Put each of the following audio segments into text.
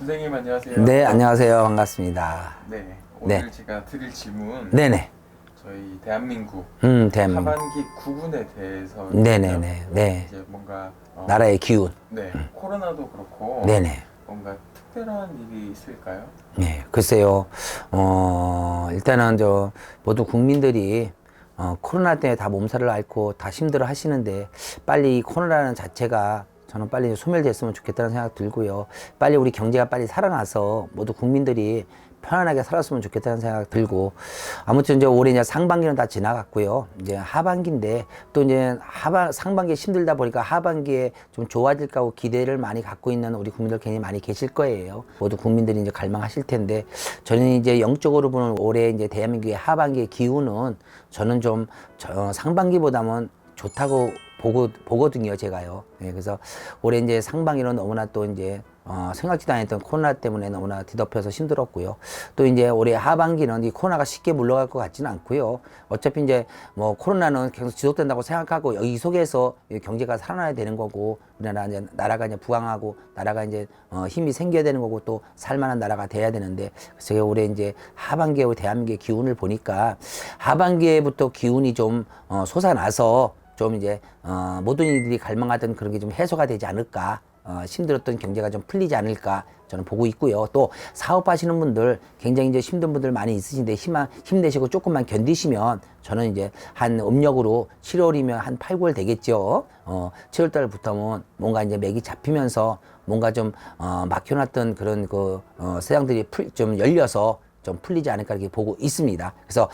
선생님 안녕하세요. 네, 안녕하세요. 반갑습니다. 네, 오늘 네. 제가 드릴 질문 네네. 저희 대한민국 음, 대한민국. 하반기 구분에 대해서 네네네. 네. 이제 뭔가 어, 나라의 기운. 네 코로나도 그렇고 네네. 뭔가 특별한 일이 있을까요? 네, 글쎄요. 어, 일단은 저 모두 국민들이 어, 코로나 때문에 다 몸살을 앓고 다 힘들어 하시는데 빨리 이 코로나라는 자체가 저는 빨리 소멸됐으면 좋겠다는 생각 들고요. 빨리 우리 경제가 빨리 살아나서 모두 국민들이 편안하게 살았으면 좋겠다는 생각 들고 아무튼 이제 올해 이제 상반기는 다 지나갔고요. 이제 하반기인데 또 이제 하반 상반기 힘들다 보니까 하반기에 좀 좋아질까 하고 기대를 많이 갖고 있는 우리 국민들 굉장히 많이 계실 거예요. 모두 국민들이 이제 갈망하실 텐데 저는 이제 영적으로 보는 올해 이제 대한민국의 하반기의 기운은 저는 좀 저- 상반기보다는 좋다고 보고 보거든요, 제가요. 예, 그래서 올해 이제 상반기는 너무나 또 이제 어, 생각지도 않았던 코로나 때문에 너무나 뒤덮여서 힘들었고요. 또 이제 올해 하반기는 이 코로나가 쉽게 물러갈 것 같지는 않고요. 어차피 이제 뭐 코로나는 계속 지속된다고 생각하고 여기 속에서 이 경제가 살아나야 되는 거고 우리나라 이제 나라가 이제 부강하고 나라가 이제 어, 힘이 생겨야 되는 거고 또 살만한 나라가 돼야 되는데 그래서 올해 이제 하반기에 대한민국의 기운을 보니까 하반기에부터 기운이 좀 어, 솟아나서 좀 이제 어, 모든 이들이 갈망하던 그런 게 좀 해소가 되지 않을까 어, 힘들었던 경제가 좀 풀리지 않을까 저는 보고 있고요. 또 사업하시는 분들 굉장히 이제 힘든 분들 많이 있으신데 힘 힘내시고 조금만 견디시면 저는 이제 한 음력으로 7월이면 한 8, 9월 되겠죠. 어, 7월 달부터는 뭔가 이제 맥이 잡히면서 뭔가 좀 어, 막혀놨던 그런 그 어, 세상들이 풀, 좀 열려서 좀 풀리지 않을까 이렇게 보고 있습니다. 그래서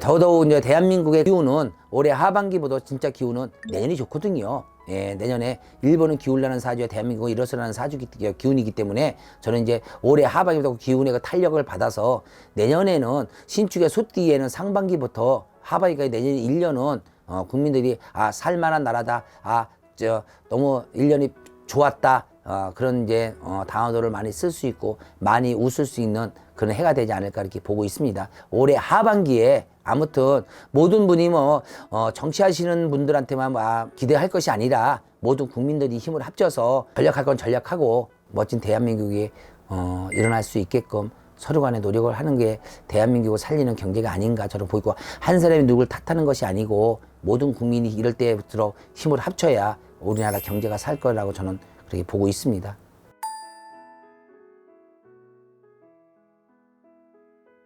더더욱 이제 대한민국의 기운은 올해 하반기보다 진짜 기운은 내년이 좋거든요. 예, 내년에 일본은 기울라는 사주와 대한민국은 일어서라는 사주기 기운이기 때문에 저는 이제 올해 하반기부터 기운의 그 탄력을 받아서 내년에는 신축의 소띠에는 상반기부터 하반기까지 내년 1년은 어, 국민들이 아 살만한 나라다. 아 저 너무 1년이 좋았다. 어, 그런 이제 어, 단어들을 많이 쓸 수 있고 많이 웃을 수 있는 그런 해가 되지 않을까 이렇게 보고 있습니다. 올해 하반기에 아무튼 모든 분이 뭐 어, 정치하시는 분들한테만 뭐, 아, 기대할 것이 아니라 모든 국민들이 힘을 합쳐서 전략할 건 전략하고 멋진 대한민국이 어, 일어날 수 있게끔 서로 간에 노력을 하는 게 대한민국을 살리는 경제가 아닌가 저는 보이고 한 사람이 누굴 탓하는 것이 아니고 모든 국민이 이럴 때부터 힘을 합쳐야 우리나라 경제가 살 거라고 저는 그렇게 보고 있습니다.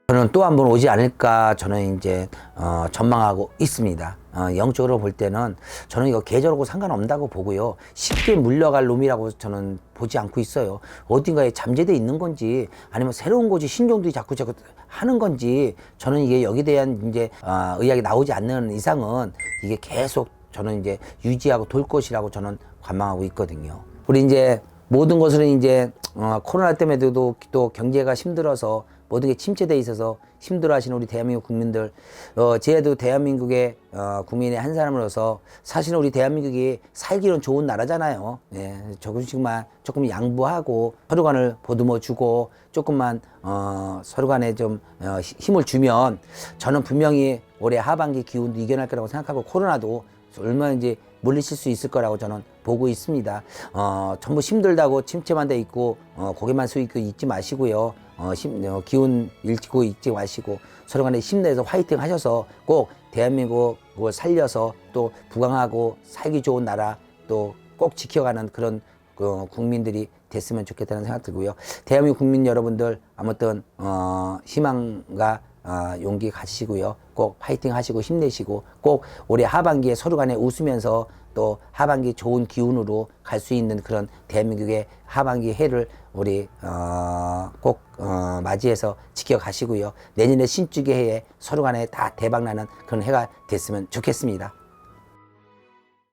저는 또 한 번 오지 않을까 저는 이제 어, 전망하고 있습니다. 어, 영적으로 볼 때는 저는 이거 계절하고 상관없다고 보고요. 쉽게 물려갈 놈이라고 저는 보지 않고 있어요. 어딘가에 잠재돼 있는 건지 아니면 새로운 거지 신종들이 자꾸 자꾸 하는 건지 저는 이게 여기에 대한 이제 어, 의학이 나오지 않는 이상은 이게 계속 저는 이제 유지하고 돌 것이라고 저는 관망하고 있거든요. 우리 이제 모든 것은 이제 어, 코로나 때문에도 또 경제가 힘들어서 모든 게 침체돼 있어서 힘들어하시는 우리 대한민국 국민들, 어, 제도 대한민국의 어, 국민의 한 사람으로서 사실은 우리 대한민국이 살기는 좋은 나라잖아요. 예, 조금씩만 조금 양보하고 서로 간을 보듬어 주고 조금만 어, 서로 간에 좀 어, 히- 힘을 주면 저는 분명히 올해 하반기 기운도 이겨낼 거라고 생각하고 코로나도 얼마나 이제 물리칠 수 있을 거라고 저는 보고 있습니다. 어, 전부 힘들다고 침체만 돼 있고 어, 고개만 숙이고 있지 마시고요. 어, 힘, 어, 기운 잃고 있지 마시고 서로 간에 힘내서 화이팅 하셔서 꼭 대한민국을 살려서 또 부강하고 살기 좋은 나라 또 꼭 지켜가는 그런 그 국민들이 됐으면 좋겠다는 생각 들고요. 대한민국 국민 여러분들 아무튼 어, 희망과 어, 용기 가지시고요. 꼭 파이팅 하시고 힘내시고 꼭 올해 하반기에 서로 간에 웃으면서 또 하반기 좋은 기운으로 갈 수 있는 그런 대한민국의 하반기 해를 우리 어, 꼭 어, 맞이해서 지켜가시고요. 내년에 신축의 해에 서로 간에 다 대박나는 그런 해가 됐으면 좋겠습니다.